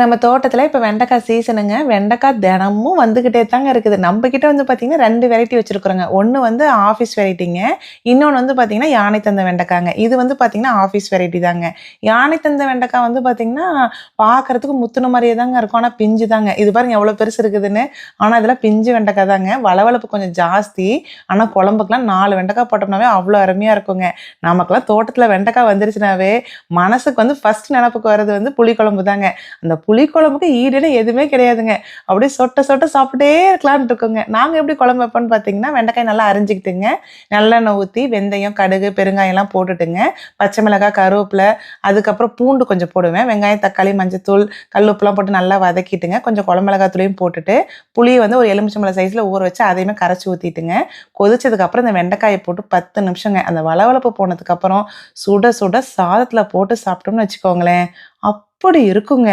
நம்ம தோட்டத்தில் இப்போ வெண்டைக்காய் சீசனுங்க வெண்டைக்காய் தினமும் வந்துக்கிட்டே தாங்க இருக்குது. நம்மக்கிட்ட வந்து பார்த்தீங்கன்னா ரெண்டு வெரைட்டி வச்சுருக்குறோங்க. ஒன்று வந்து ஆஃபீஸ் வெரைட்டிங்க இன்னொன்று வந்து பார்த்திங்கன்னா யானை தந்த வெண்டைக்காங்க இது வந்து பார்த்திங்கன்னா ஆஃபீஸ் வெரைட்டி தாங்க. யானை தந்த வெண்டைக்காய் வந்து பார்த்திங்கன்னா பார்க்கறதுக்கு முத்துன மாதிரியே தாங்க இருக்கும். ஆனால் பிஞ்சு தாங்க. இது பாருங்க எவ்வளோ பெருசு இருக்குதுன்னு. ஆனால் இதெல்லாம் பிஞ்சு வெண்டைக்காய் தாங்க. வளவளப்பு கொஞ்சம் ஜாஸ்தி. ஆனால் குழம்புக்கெலாம் நாலு வெண்டைக்காய் போட்டோம்னாவே அவ்வளோ அருமையாக இருக்குங்க. நமக்கெல்லாம் தோட்டத்தில் வெண்டைக்காய் வந்துருச்சுனாவே மனசுக்கு வந்து ஃபஸ்ட் நினப்புக்கு வர்றது வந்து புளிக்குழம்பு தாங்க. அந்த புளிக்குழம்புக்கு ஈடுன்னு எதுவுமே கிடையாதுங்க. அப்படியே சொட்ட சொட்ட சாப்பிட்டே இருக்கலாம்னு இருக்குங்க. நாங்கள் எப்படி குழம்பு வைப்போம்னு பார்த்தீங்கன்னா வெண்டைக்காய் நல்லா அரிஞ்சிக்கிட்டுங்க. நல்லெண்ணெய் ஊற்றி வெந்தயம் கடுகு பெருங்காயம்லாம் போட்டுட்டுங்க. பச்சை மிளகாய் கருவேப்பிலை அதுக்கப்புறம் பூண்டு கொஞ்சம் போடுவேன். வெங்காயம் தக்காளி மஞ்சத்தூள் கல்லுப்புலாம் போட்டு நல்லா வதக்கிட்டுங்க. கொஞ்சம் குழம்பு தூளையும் போட்டுட்டு புளியை வந்து ஒரு எலுமிச்சம்பழம் சைஸில் ஊற வச்சு அதையுமே கரைச்சி ஊற்றிட்டுங்க கொதிச்சதுக்கப்புறம் இந்த வெண்டைக்காயை போட்டு பத்து நிமிஷங்க. அந்த வளவளப்பு போனதுக்கப்புறம் சுட சுட சாதத்தில் போட்டு சாப்பிட்டோம்னு வச்சுக்கோங்களேன். அப்படி இருக்குங்க.